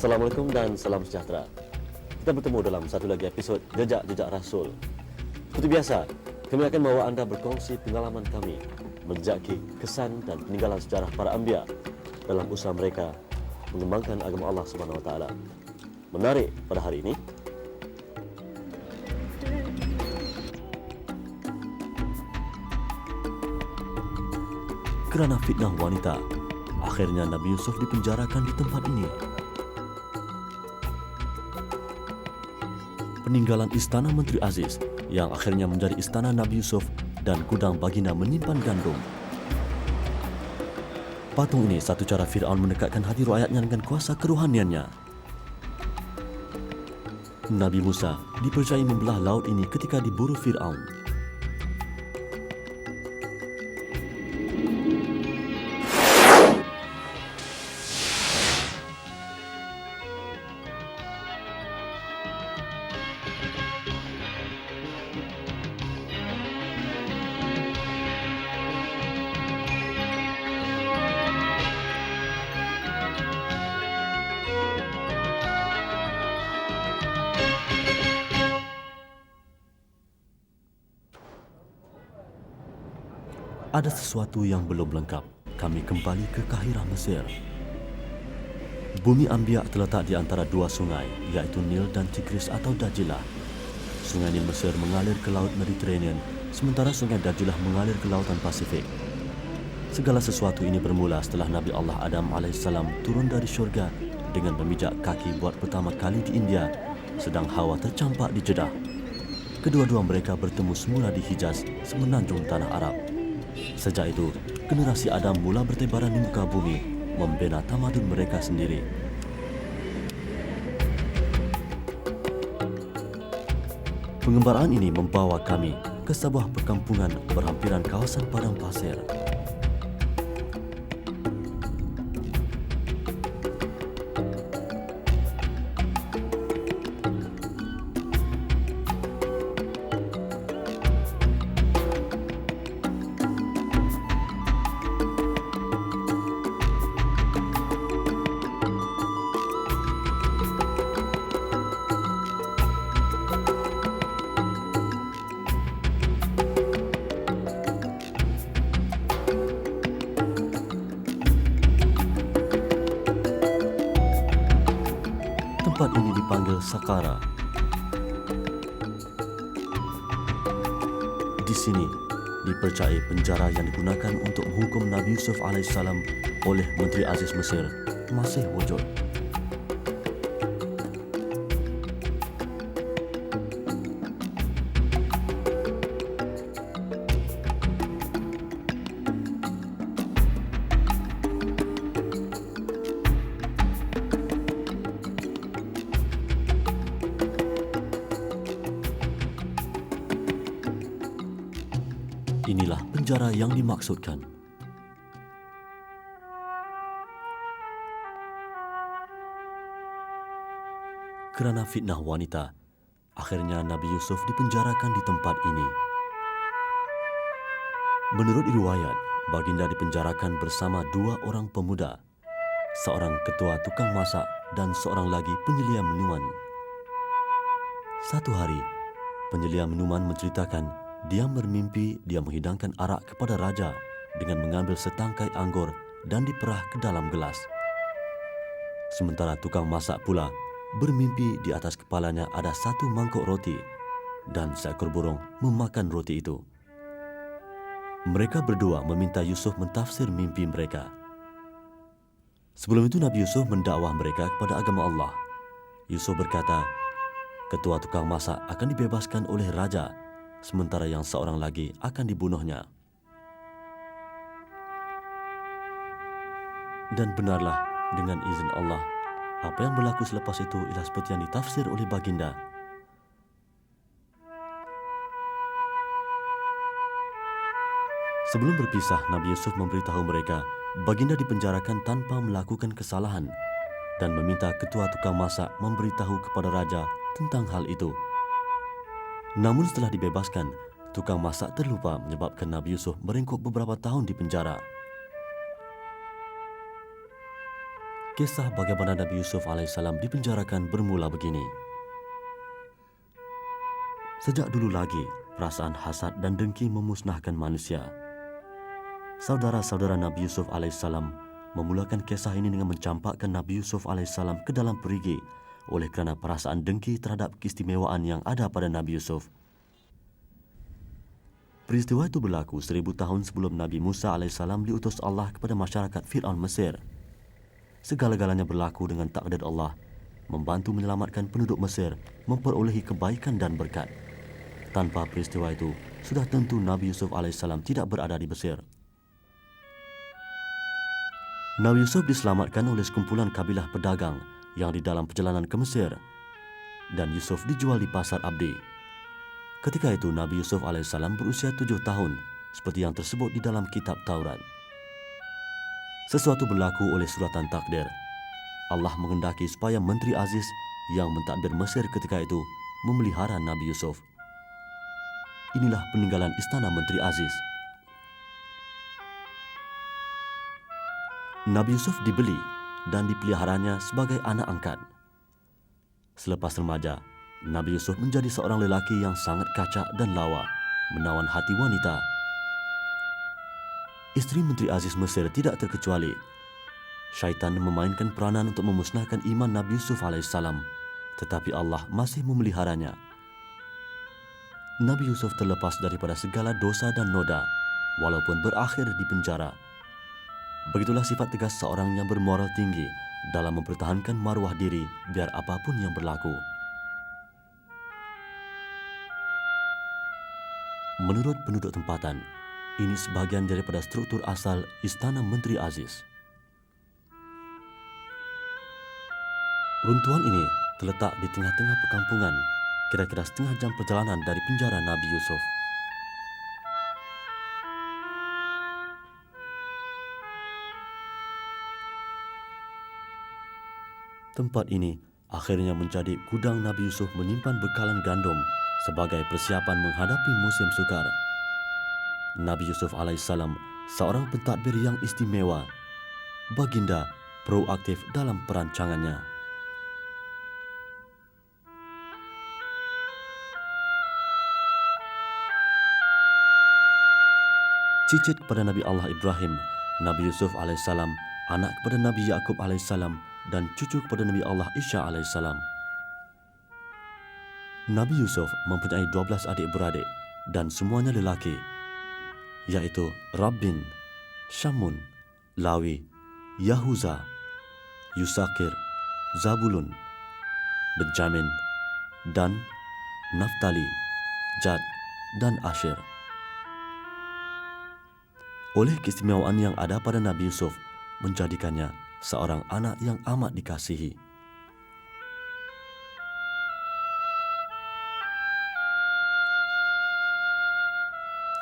Assalamualaikum dan salam sejahtera. Kita bertemu dalam satu lagi episod Jejak-Jejak Rasul. Seperti biasa, kami akan membawa anda berkongsi pengalaman kami menjejaki kesan dan peninggalan sejarah para anbiya dalam usaha mereka mengembangkan agama Allah Subhanahu Wa Taala. Menarik pada hari ini, kerana fitnah wanita, akhirnya Nabi Yusuf dipenjarakan di tempat ini. Peninggalan istana Menteri Aziz yang akhirnya menjadi istana Nabi Yusuf dan gudang baginda menyimpan gandum. Patung ini satu cara Fir'aun mendekatkan hati rakyatnya dengan kuasa keruhaniannya. Nabi Musa dipercayai membelah laut ini ketika diburu Fir'aun. Ada sesuatu yang belum lengkap. Kami kembali ke Kahirah, Mesir. Bumi Ambiak terletak di antara dua sungai, iaitu Nil dan Tigris atau Dajilah. Sungai Nil Mesir mengalir ke Laut Mediterranean, sementara Sungai Dajilah mengalir ke Lautan Pasifik. Segala sesuatu ini bermula setelah Nabi Allah Adam AS turun dari syurga dengan memijak kaki buat pertama kali di India, sedang Hawa tercampak di Jeddah. Kedua-dua mereka bertemu semula di Hijaz, semenanjung tanah Arab. Sejak itu, generasi Adam mula bertebaran di muka bumi, membina tamadun mereka sendiri. Pengembaraan ini membawa kami ke sebuah perkampungan berhampiran kawasan padang pasir. Tempat ini dipanggil Sakara. Di sini dipercayai penjara yang digunakan untuk menghukum Nabi Yusuf AS oleh Menteri Aziz Mesir masih wujud. Penjara yang dimaksudkan. Kerana fitnah wanita, akhirnya Nabi Yusuf dipenjarakan di tempat ini. Menurut riwayat, baginda dipenjarakan bersama dua orang pemuda, seorang ketua tukang masak dan seorang lagi penyelia minuman. Satu hari, penyelia minuman menceritakan dia bermimpi dia menghidangkan arak kepada raja dengan mengambil setangkai anggur dan diperah ke dalam gelas. Sementara tukang masak pula bermimpi di atas kepalanya ada satu mangkuk roti dan seekor burung memakan roti itu. Mereka berdua meminta Yusuf mentafsir mimpi mereka. Sebelum itu Nabi Yusuf mendakwah mereka kepada agama Allah. Yusuf berkata, ketua tukang masak akan dibebaskan oleh raja sementara yang seorang lagi akan dibunuhnya. Dan benarlah dengan izin Allah, apa yang berlaku selepas itu ialah seperti yang ditafsir oleh baginda. Sebelum berpisah, Nabi Yusuf memberitahu mereka baginda dipenjarakan tanpa melakukan kesalahan dan meminta ketua tukang masak memberitahu kepada raja tentang hal itu. Namun setelah dibebaskan, tukang masak terlupa menyebabkan Nabi Yusuf meringkuk beberapa tahun di penjara. Kisah bagaimana Nabi Yusuf AS dipenjarakan bermula begini. Sejak dulu lagi, perasaan hasad dan dengki memusnahkan manusia. Saudara-saudara Nabi Yusuf AS memulakan kisah ini dengan mencampakkan Nabi Yusuf AS ke dalam perigi oleh kerana perasaan dengki terhadap keistimewaan yang ada pada Nabi Yusuf. Peristiwa itu berlaku seribu tahun sebelum Nabi Musa AS diutus Allah kepada masyarakat Fir'aun Mesir. Segala-galanya berlaku dengan takdir Allah, membantu menyelamatkan penduduk Mesir, memperolehi kebaikan dan berkat. Tanpa peristiwa itu, sudah tentu Nabi Yusuf AS tidak berada di Mesir. Nabi Yusuf diselamatkan oleh sekumpulan kabilah pedagang yang di dalam perjalanan ke Mesir dan Yusuf dijual di pasar Abdi. Ketika itu Nabi Yusuf AS berusia tujuh tahun seperti yang tersebut di dalam kitab Taurat. Sesuatu berlaku oleh suratan takdir. Allah mengendaki supaya Menteri Aziz yang mentadbir Mesir ketika itu memelihara Nabi Yusuf. Inilah peninggalan istana Menteri Aziz. Nabi Yusuf dibeli dan dipeliharanya sebagai anak angkat. Selepas remaja, Nabi Yusuf menjadi seorang lelaki yang sangat kacak dan lawa, menawan hati wanita. Isteri Menteri Aziz Mesir tidak terkecuali. Syaitan memainkan peranan untuk memusnahkan iman Nabi Yusuf AS, tetapi Allah masih memeliharanya. Nabi Yusuf terlepas daripada segala dosa dan noda walaupun berakhir di penjara. Begitulah sifat tegas seorang yang bermoral tinggi dalam mempertahankan maruah diri biar apapun yang berlaku. Menurut penduduk tempatan, ini sebahagian daripada struktur asal Istana Menteri Aziz. Runtuhan ini terletak di tengah-tengah perkampungan kira-kira setengah jam perjalanan dari penjara Nabi Yusuf. Tempat ini akhirnya menjadi gudang Nabi Yusuf menyimpan bekalan gandum sebagai persiapan menghadapi musim sukar. Nabi Yusuf AS seorang pentadbir yang istimewa. Baginda proaktif dalam perancangannya. cicit kepada Nabi Allah Ibrahim, Nabi Yusuf AS, anak kepada Nabi Yaakob AS, dan cucu kepada Nabi Allah Isya AS. Nabi Yusuf mempunyai 12 adik-beradik dan semuanya lelaki, iaitu Rabbin, Shamun, Lawi, Yahuza, Yusakir, Zabulun, Benjamin, dan Naftali, Jad, dan Asher. Oleh keistimewaan yang ada pada Nabi Yusuf, menjadikannya seorang anak yang amat dikasihi.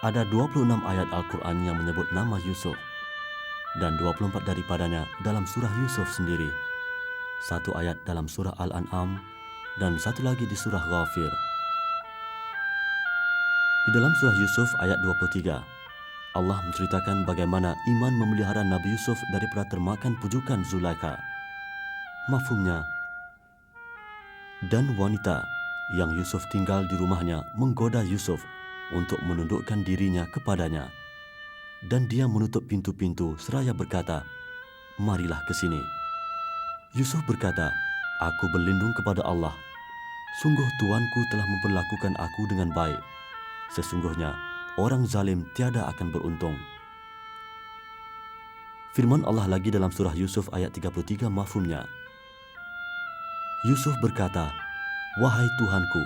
Ada 26 ayat Al-Quran yang menyebut nama Yusuf dan 24 daripadanya dalam surah Yusuf sendiri. Satu ayat dalam surah Al-An'am dan satu lagi di surah Ghafir. Di dalam surah Yusuf ayat 23, Allah menceritakan bagaimana iman memelihara Nabi Yusuf daripada termakan pujukan Zulaika. Mafhumnya, dan wanita yang Yusuf tinggal di rumahnya menggoda Yusuf untuk menundukkan dirinya kepadanya. Dan dia menutup pintu-pintu seraya berkata, Marilah ke sini. Yusuf berkata, Aku berlindung kepada Allah. Sungguh Tuanku telah memperlakukan aku dengan baik. Sesungguhnya, orang zalim tiada akan beruntung. Firman Allah lagi dalam surah Yusuf ayat 33 mafhumnya. Yusuf berkata, Wahai Tuhanku,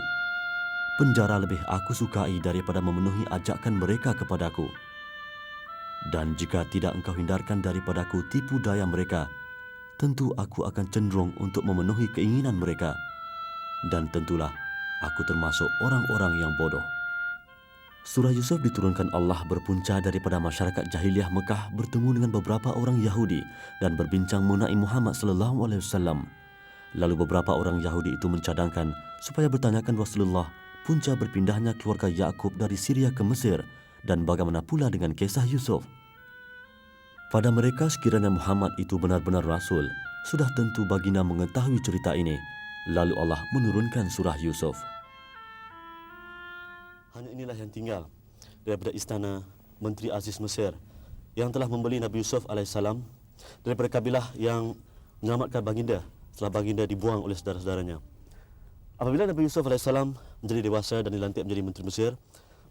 penjara lebih aku sukai daripada memenuhi ajakan mereka kepadaku. Dan jika tidak engkau hindarkan daripadaku tipu daya mereka, tentu aku akan cenderung untuk memenuhi keinginan mereka. Dan tentulah aku termasuk orang-orang yang bodoh. Surah Yusuf diturunkan Allah berpunca daripada masyarakat jahiliah Mekah bertemu dengan beberapa orang Yahudi dan berbincang mengenai Muhammad sallallahu alaihi wasallam. Lalu beberapa orang Yahudi itu mencadangkan supaya bertanyakan Rasulullah punca berpindahnya keluarga Yakub dari Syria ke Mesir dan bagaimana pula dengan kisah Yusuf. Pada mereka sekiranya Muhammad itu benar-benar rasul, sudah tentu baginda mengetahui cerita ini. Lalu Allah menurunkan surah Yusuf. Hanya inilah yang tinggal daripada istana Menteri Aziz Mesir yang telah membeli Nabi Yusuf AS daripada kabilah yang menyelamatkan baginda setelah baginda dibuang oleh saudara-saudaranya. Apabila Nabi Yusuf AS menjadi dewasa dan dilantik menjadi Menteri Mesir,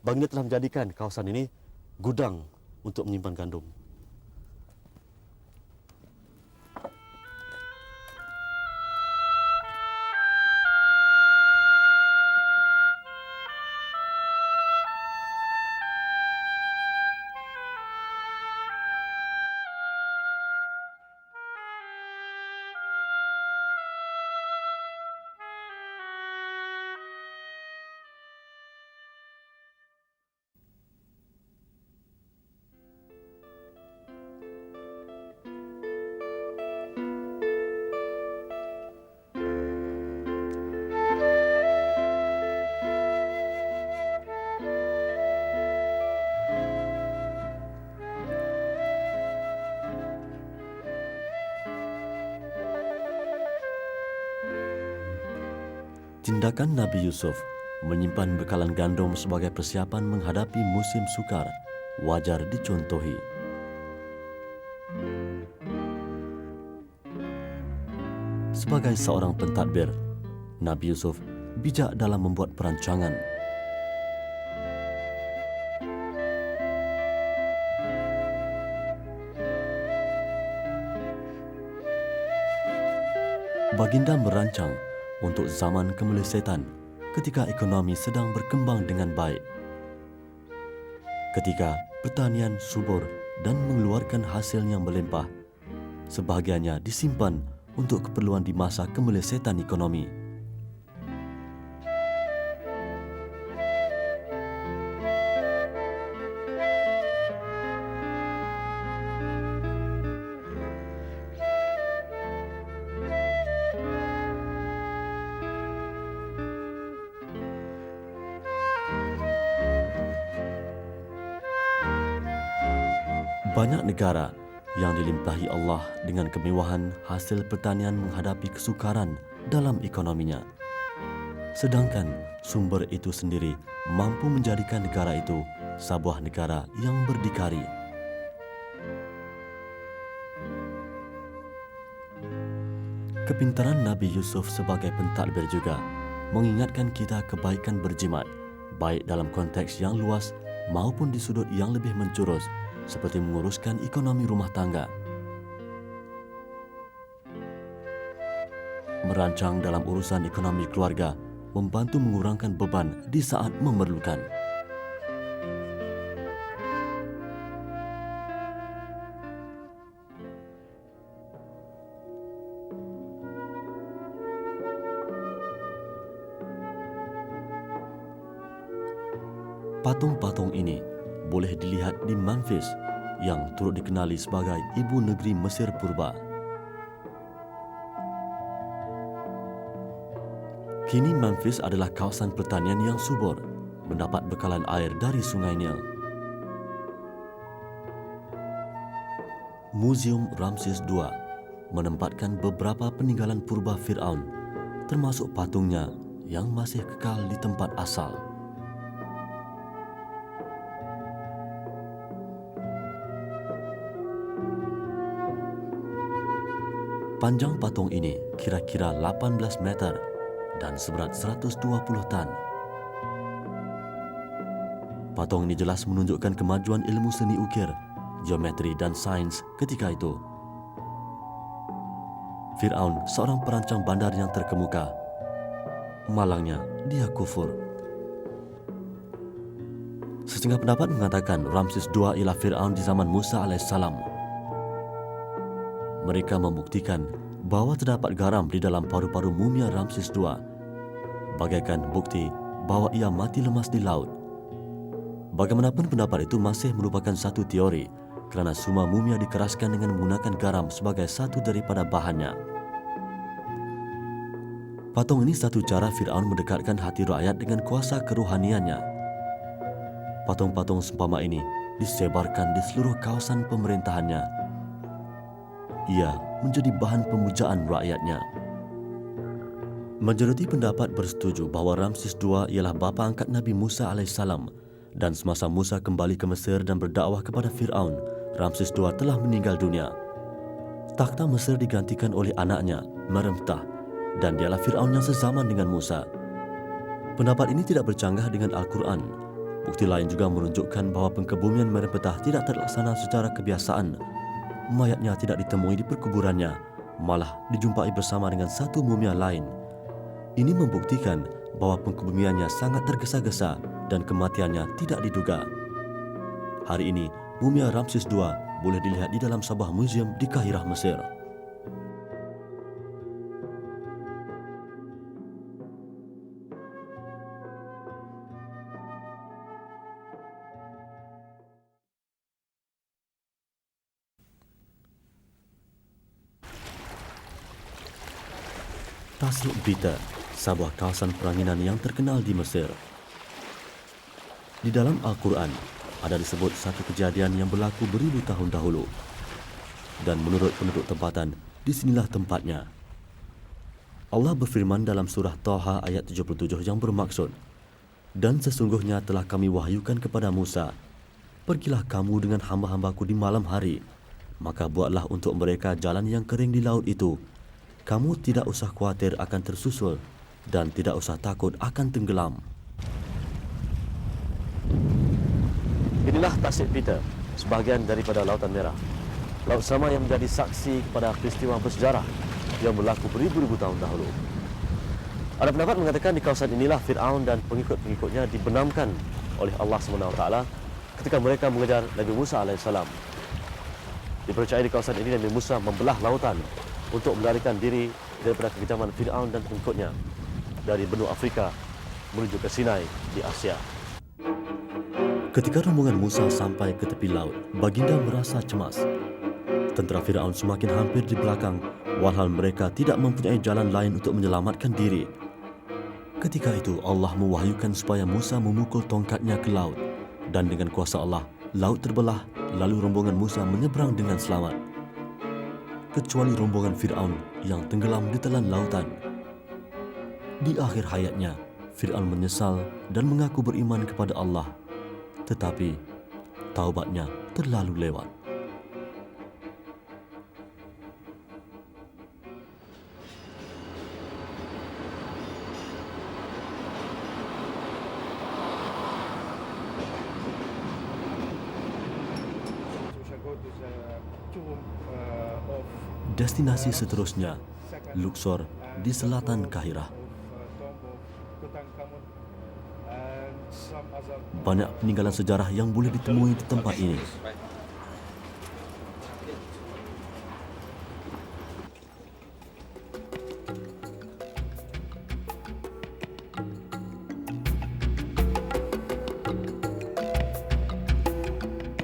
baginda telah menjadikan kawasan ini gudang untuk menyimpan gandum. Tindakan Nabi Yusuf menyimpan bekalan gandum sebagai persiapan menghadapi musim sukar wajar dicontohi. Sebagai seorang pentadbir, Nabi Yusuf bijak dalam membuat perancangan. Baginda merancang untuk zaman kemelesetan ketika ekonomi sedang berkembang dengan baik. Ketika pertanian subur dan mengeluarkan hasil yang melimpah, sebahagiannya disimpan untuk keperluan di masa kemelesetan ekonomi. Banyak negara yang dilimpahi Allah dengan kemewahan hasil pertanian menghadapi kesukaran dalam ekonominya. Sedangkan sumber itu sendiri mampu menjadikan negara itu sebuah negara yang berdikari. Kepintaran Nabi Yusuf sebagai pentadbir juga mengingatkan kita kebaikan berjimat baik dalam konteks yang luas maupun di sudut yang lebih mencurus seperti menguruskan ekonomi rumah tangga. Merancang dalam urusan ekonomi keluarga membantu mengurangkan beban di saat memerlukan. Turut dikenali sebagai ibu negeri Mesir purba. Kini Memphis adalah kawasan pertanian yang subur, mendapat bekalan air dari Sungai Nil. Museum Ramses II menempatkan beberapa peninggalan purba Fir'aun, termasuk patungnya yang masih kekal di tempat asal. Panjang patung ini kira-kira 18 meter dan seberat 120 tan. Patung ini jelas menunjukkan kemajuan ilmu seni ukir, geometri dan sains ketika itu. Fir'aun seorang perancang bandar yang terkemuka. Malangnya, dia kufur. Sesingga pendapat mengatakan Ramses II ialah Fir'aun di zaman Musa alaihissalam mereka membuktikan bahawa terdapat garam di dalam paru-paru mumia Ramses II bagaikan bukti bahawa ia mati lemas di laut. Bagaimanapun pendapat itu masih merupakan satu teori kerana semua mumia dikeraskan dengan menggunakan garam sebagai satu daripada bahannya. Patung ini satu cara Fir'aun mendekatkan hati rakyat dengan kuasa keruhaniannya. Patung-patung sempama ini disebarkan di seluruh kawasan pemerintahannya ia menjadi bahan pemujaan rakyatnya. Majoriti pendapat bersetuju bahawa Ramses II ialah bapa angkat Nabi Musa AS dan semasa Musa kembali ke Mesir dan berdakwah kepada Fir'aun, Ramses II telah meninggal dunia. Takhta Mesir digantikan oleh anaknya, Meremtah, dan dialah Fir'aun yang sezaman dengan Musa. Pendapat ini tidak bercanggah dengan Al-Quran. Bukti lain juga menunjukkan bahawa pengkebumian Merempetah tidak terlaksana secara kebiasaan. Mayatnya tidak ditemui di perkuburannya, malah dijumpai bersama dengan satu mumia lain – ini membuktikan bahawa pengkebumiannya sangat tergesa-gesa dan kematiannya tidak diduga. Hari ini, mumia Ramses II boleh dilihat di dalam sebuah muzium di Kahirah, Mesir. Tasluk Bita sebuah kawasan peranginan yang terkenal di Mesir. Di dalam Al-Quran, ada disebut satu kejadian yang berlaku beribu tahun dahulu. Dan menurut penduduk tempatan, disinilah tempatnya. Allah berfirman dalam surah Taha ayat 77 yang bermaksud, Dan sesungguhnya telah kami wahyukan kepada Musa, Pergilah kamu dengan hamba-hambaku di malam hari, maka buatlah untuk mereka jalan yang kering di laut itu. Kamu tidak usah khawatir akan tersusul dan tidak usah takut akan tenggelam. Inilah Tasik Peter, sebahagian daripada Lautan Merah. Laut sama yang menjadi saksi kepada peristiwa bersejarah yang berlaku beribu-ribu tahun dahulu. Ada pendapat mengatakan di kawasan inilah Fir'aun dan pengikut-pengikutnya dibenamkan oleh Allah SWT ketika mereka mengejar Nabi Musa AS. Dipercayai di kawasan ini Nabi Musa membelah lautan untuk melarikan diri daripada kekejaman Fir'aun dan pengikutnya dari benua Afrika menuju ke Sinai di Asia. Ketika rombongan Musa sampai ke tepi laut, Baginda merasa cemas. Tentera Firaun semakin hampir di belakang, walhal mereka tidak mempunyai jalan lain untuk menyelamatkan diri. Ketika itu Allah mewahyukan supaya Musa memukul tongkatnya ke laut dan dengan kuasa Allah, laut terbelah lalu rombongan Musa menyeberang dengan selamat. Kecuali rombongan Firaun yang tenggelam di telan lautan. Di akhir hayatnya, Fir'aun menyesal dan mengaku beriman kepada Allah. Tetapi, taubatnya terlalu lewat. Destinasi seterusnya, Luxor di selatan Kahirah. Banyak peninggalan sejarah yang boleh ditemui di tempat ini.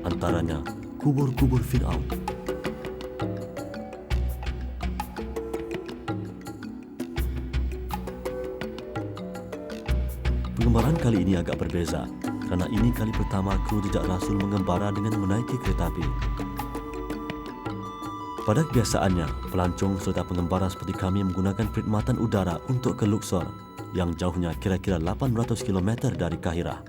Antaranya kubur-kubur Fir'aun. Pengembaraan kali ini agak berbeza kerana ini kali pertama kru jejak Rasul mengembara dengan menaiki kereta api. Pada kebiasaannya, pelancong serta pengembara seperti kami menggunakan perkhidmatan udara untuk ke Luxor yang jauhnya kira-kira 800 km dari Kahirah.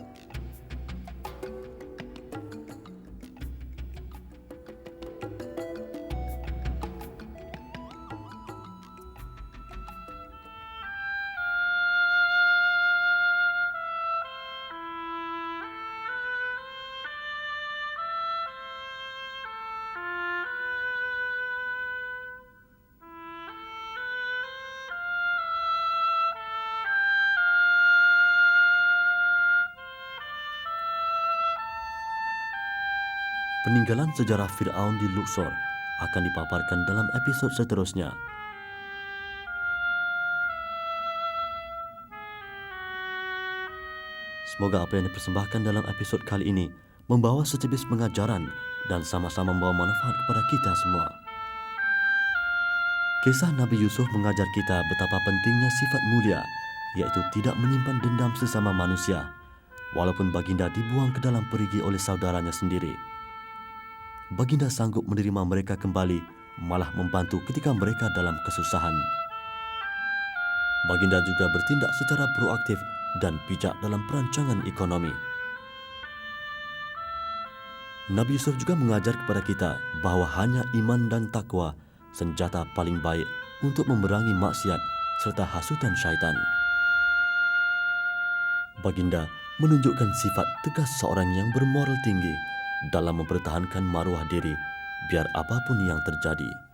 Peninggalan sejarah Fir'aun di Luxor akan dipaparkan dalam episod seterusnya. Semoga apa yang dipersembahkan dalam episod kali ini membawa secebis pengajaran dan sama-sama membawa manfaat kepada kita semua. Kisah Nabi Yusuf mengajar kita betapa pentingnya sifat mulia, iaitu tidak menyimpan dendam sesama manusia, walaupun baginda dibuang ke dalam perigi oleh saudaranya sendiri. Baginda sanggup menerima mereka kembali malah membantu ketika mereka dalam kesusahan. Baginda juga bertindak secara proaktif dan bijak dalam perancangan ekonomi. Nabi Yusuf juga mengajar kepada kita bahawa hanya iman dan takwa senjata paling baik untuk memerangi maksiat serta hasutan syaitan. Baginda menunjukkan sifat tegas seorang yang bermoral tinggi dalam mempertahankan maruah diri biar apapun yang terjadi.